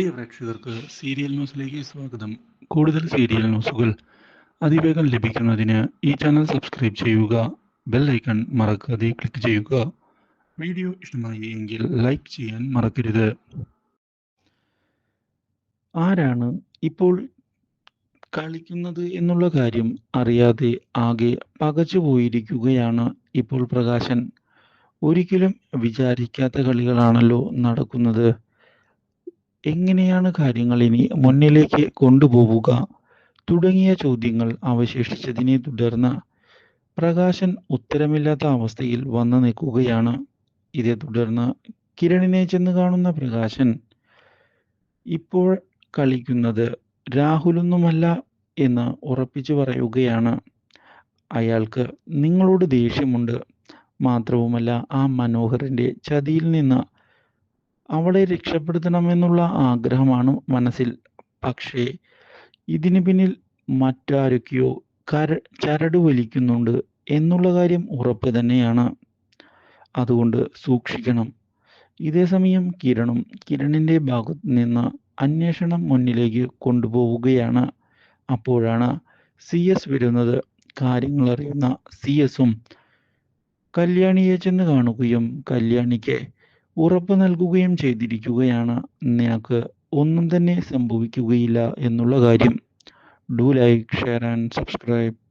പ്രിയ പ്രേക്ഷകർക്ക് സീരിയൽ ന്യൂസിലേക്ക് സ്വാഗതം. കൂടുതൽ സീരിയൽ ന്യൂസുകൾ അതിവേഗം ലഭിക്കുന്നതിന് ഈ ചാനൽ സബ്സ്ക്രൈബ് ചെയ്യുക ബെൽ ഐക്കൺ മറക്കാതെ ക്ലിക്ക് ചെയ്യുക. വീഡിയോ ഇഷ്ടമായി എങ്കിൽ ലൈക്ക് ചെയ്യാൻ മറക്കരുത്. ആരാണ് ഇപ്പോൾ കളിക്കുന്നത് എന്നുള്ള കാര്യം അറിയാതെ ആകെ പകച്ചു പോയിരിക്കുകയാണ് ഇപ്പോൾ പ്രകാശൻ. ഒരിക്കലും വിചാരിക്കാത്ത കളികളാണല്ലോ നടക്കുന്നത്. എങ്ങനെയാണ് കാര്യങ്ങൾ ഇനി മുന്നിലേക്ക് കൊണ്ടുപോവുക? തുടങ്ങിയ ചോദ്യങ്ങൾ അവശേഷിച്ചതിനെ തുടർന്ന് പ്രകാശൻ ഉത്തരമില്ലാത്ത അവസ്ഥയിൽ വന്നു നിൽക്കുകയാണ്. ഇതേ തുടർന്ന് കിരണിനെ ചെന്ന് കാണുന്ന പ്രകാശൻ ഇപ്പോൾ കളിക്കുന്നത് രാഹുലൊന്നുമല്ല എന്ന് ഉറപ്പിച്ചു പറയുകയാണ്. അയാൾക്ക് നിങ്ങളോട് ദേഷ്യമുണ്ട്. മാത്രവുമല്ല ആ മനോഹറിന്റെ ചതിയിൽ നിന്ന് അവളെ രക്ഷപ്പെടുത്തണമെന്നുള്ള ആഗ്രഹമാണ് മനസ്സിൽ. പക്ഷേ ഇതിന് പിന്നിൽ മറ്റാരൊക്കെയോ കര ചരട് വലിക്കുന്നുണ്ട് എന്നുള്ള കാര്യം ഉറപ്പ് തന്നെയാണ്. അതുകൊണ്ട് സൂക്ഷിക്കണം. ഇതേസമയം കിരണും കിരണിന്റെ ഭാഗത്ത് നിന്ന് അന്വേഷണം മുന്നിലേക്ക് കൊണ്ടുപോവുകയാണ്. അപ്പോഴാണ് സി എസ് വരുന്നത്. കാര്യങ്ങൾ അറിയുന്ന സി എസും കല്യാണിയെ ചെന്ന് കാണുകയും കല്യാണിക്ക് ഉറപ്പ് നൽകുകയും ചെയ്തിരിക്കുകയാണ്. നിനക്ക് ഒന്നും തന്നെ സംഭവിക്കുകയില്ല എന്നുള്ള കാര്യം. Do like share and subscribe